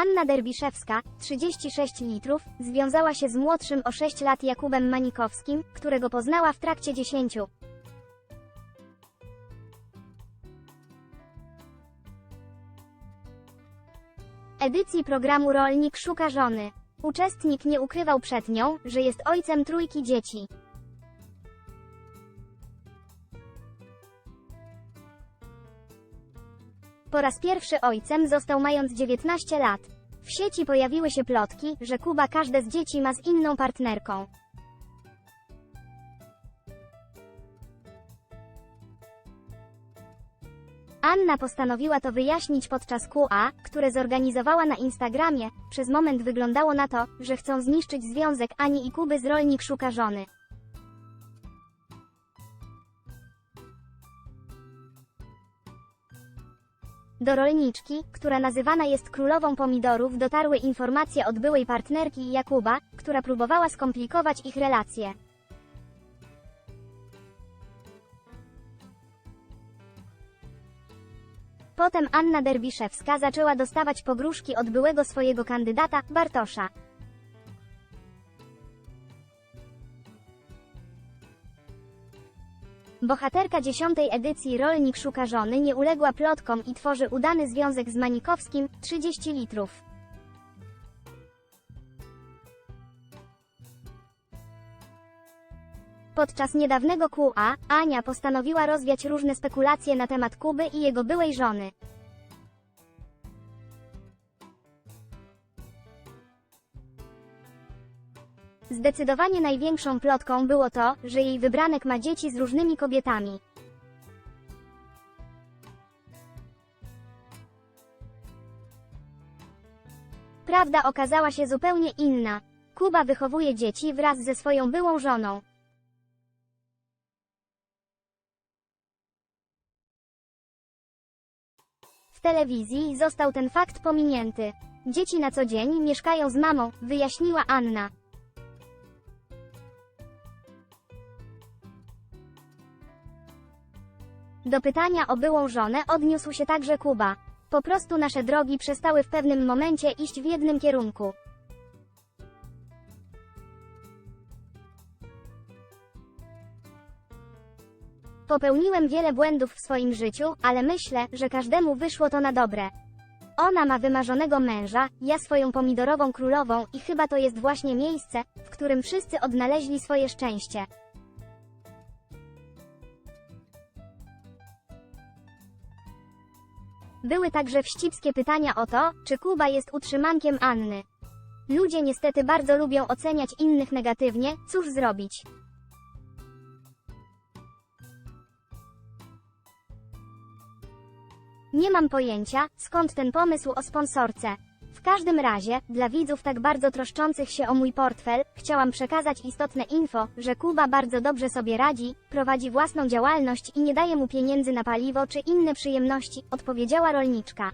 Anna Derbiszewska, 36 litrów, związała się z młodszym o 6 lat Jakubem Manikowskim, którego poznała w trakcie 10. Edycji programu Rolnik szuka żony. Uczestnik nie ukrywał przed nią, że jest ojcem trójki dzieci. Po raz pierwszy ojcem został mając 19 lat. W sieci pojawiły się plotki, że Kuba każde z dzieci ma z inną partnerką. Anna postanowiła to wyjaśnić podczas QA, które zorganizowała na Instagramie. Przez moment wyglądało na to, że chcą zniszczyć związek Ani i Kuby z rolnik szuka żony. Do rolniczki, która nazywana jest królową pomidorów, dotarły informacje od byłej partnerki Jakuba, która próbowała skomplikować ich relacje. Potem Anna Derbiszewska zaczęła dostawać pogróżki od byłego swojego kandydata, Bartosza. Bohaterka dziesiątej edycji Rolnik szuka żony nie uległa plotkom i tworzy udany związek z Manikowskim, 30 litrów. Podczas niedawnego QA, Ania postanowiła rozwiać różne spekulacje na temat Kuby i jego byłej żony. Zdecydowanie największą plotką było to, że jej wybranek ma dzieci z różnymi kobietami. Prawda okazała się zupełnie inna. Kuba wychowuje dzieci wraz ze swoją byłą żoną. W telewizji został ten fakt pominięty. Dzieci na co dzień mieszkają z mamą, wyjaśniła Anna. Do pytania o byłą żonę odniósł się także Kuba. Po prostu nasze drogi przestały w pewnym momencie iść w jednym kierunku. Popełniłem wiele błędów w swoim życiu, ale myślę, że każdemu wyszło to na dobre. Ona ma wymarzonego męża, ja swoją pomidorową królową i chyba to jest właśnie miejsce, w którym wszyscy odnaleźli swoje szczęście. Były także wścibskie pytania o to, czy Kuba jest utrzymankiem Anny. Ludzie niestety bardzo lubią oceniać innych negatywnie, cóż zrobić. Nie mam pojęcia, skąd ten pomysł o sponsorce. Każdym razie, dla widzów tak bardzo troszczących się o mój portfel, chciałam przekazać istotne info, że Kuba bardzo dobrze sobie radzi, prowadzi własną działalność i nie daje mu pieniędzy na paliwo czy inne przyjemności, odpowiedziała rolniczka.